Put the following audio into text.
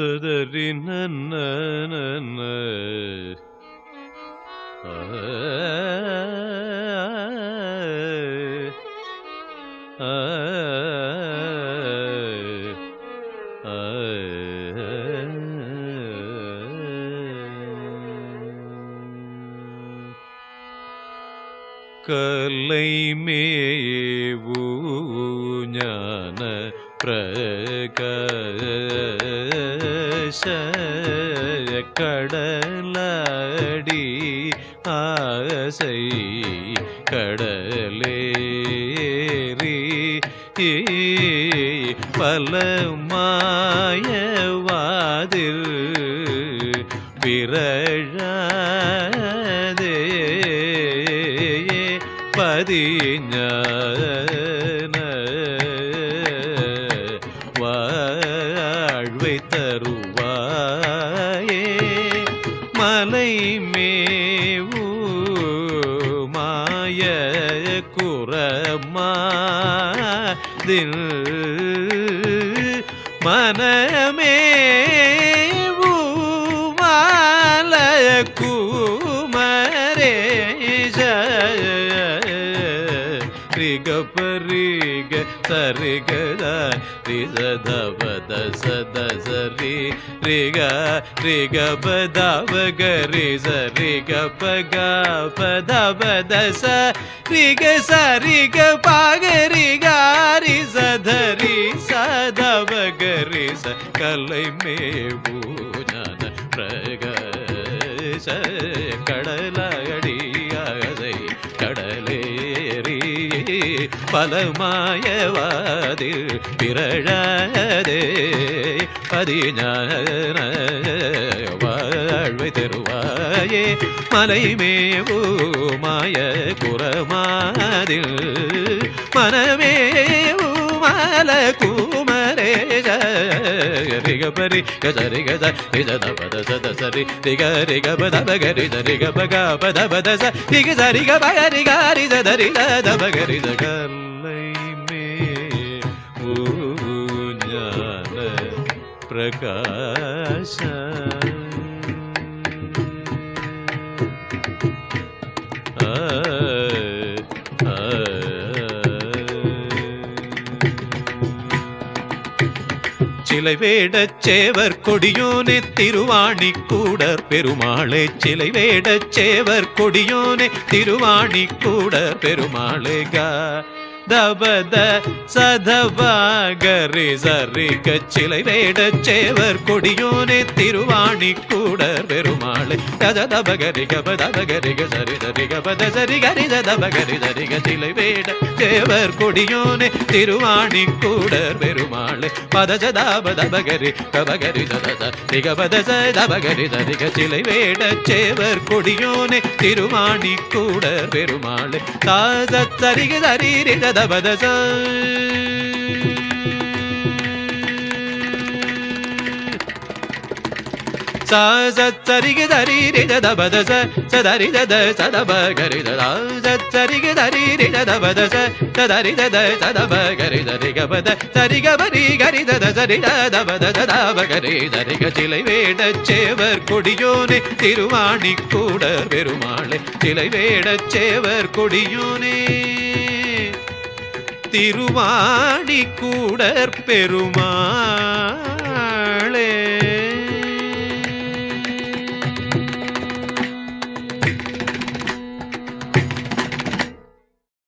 ததறி நன்ன நன்ன. ஆ. ஆ. ஆ. கலை மேவு ஞான பிரகாச கடலடி ஆசை கடலேறி. பல மாயவாதில் பிறழாதே பதிஞான மலை மேவு மாய குரமாதில் மனமே ಗ ಸರಿ ಗ ರಿ ಸ ಧ ವ ದ ಸ ದ ಸ ರಿ ರಿ ಗ ರಿ ಗ ಬ ದ ವ ಗ ರಿ ಸ ರಿ ಗ ಪ ಗ ಪ ದ ವ ದ ಸ ರಿ ಗ ಸ ರಿ ಗ ಪ ಗ ರಿ ಗ ರಿ ಸ ಧ ರಿ ಸ ದ ವ ಗ ರಿ ಸ ಕಲೈ ಮೇವು ಜ್ಞಾನ ಪ್ರಗ ಸ ಕ பலமாயவாதில் பிறழதே பதிஞான வாழ்வை தருவாயே. மலை மேவு மாய குரமாதில் மனமேவு மல குமரே ri ga ba ri ga da ri ga da ri da da ba da da da sa ri ri ga ri ga ba da ba ga ri da ri ga ba ga ba da ba da sa ri ga da ri ga ba ga ri ga ri da da ri da ba ga ri da ga ಪ್ರಕಾಶ. ಆ சிலை வேடச் சேவர் கொடியோனே திருவாணி கூடர் பெருமாளே. சிலை வேடச் சேவர் கொடியோனே திருவாணி கூடர் பெருமாளேகா. தபத சதவாகரி சரிக சிலை வேடச் சேவர் கொடியோனே திருவாணி கூடர் பெருமாளே. தபகரி கபதபகரி சரி சரி கபத சரி கரி தபகரி சரிக சிலை வேட சேவர் கொடியோனே திருவாணி கூடர் பெருமாளே. பதஜதாபதபகரி கபகரி சதச திகபத சதபகரி சரிக சிலை வேட சேவர் கொடியோனே திருவாணி கூட பெருமாளே. தாத சரிக சரீரி தபத ச ச சரிக சதரி தத சதப கரி ததா சரிக தரீரி சதரி தத சதப கரி தரிக பத சரிக பரி கரி தத சரி வேடச் சேவர் கொடியோனே திருவாணி கூட பெருமாளே சிலை வேடச் சேவர் கொடியோனே. திருவாடி கூடற் பெருமாளே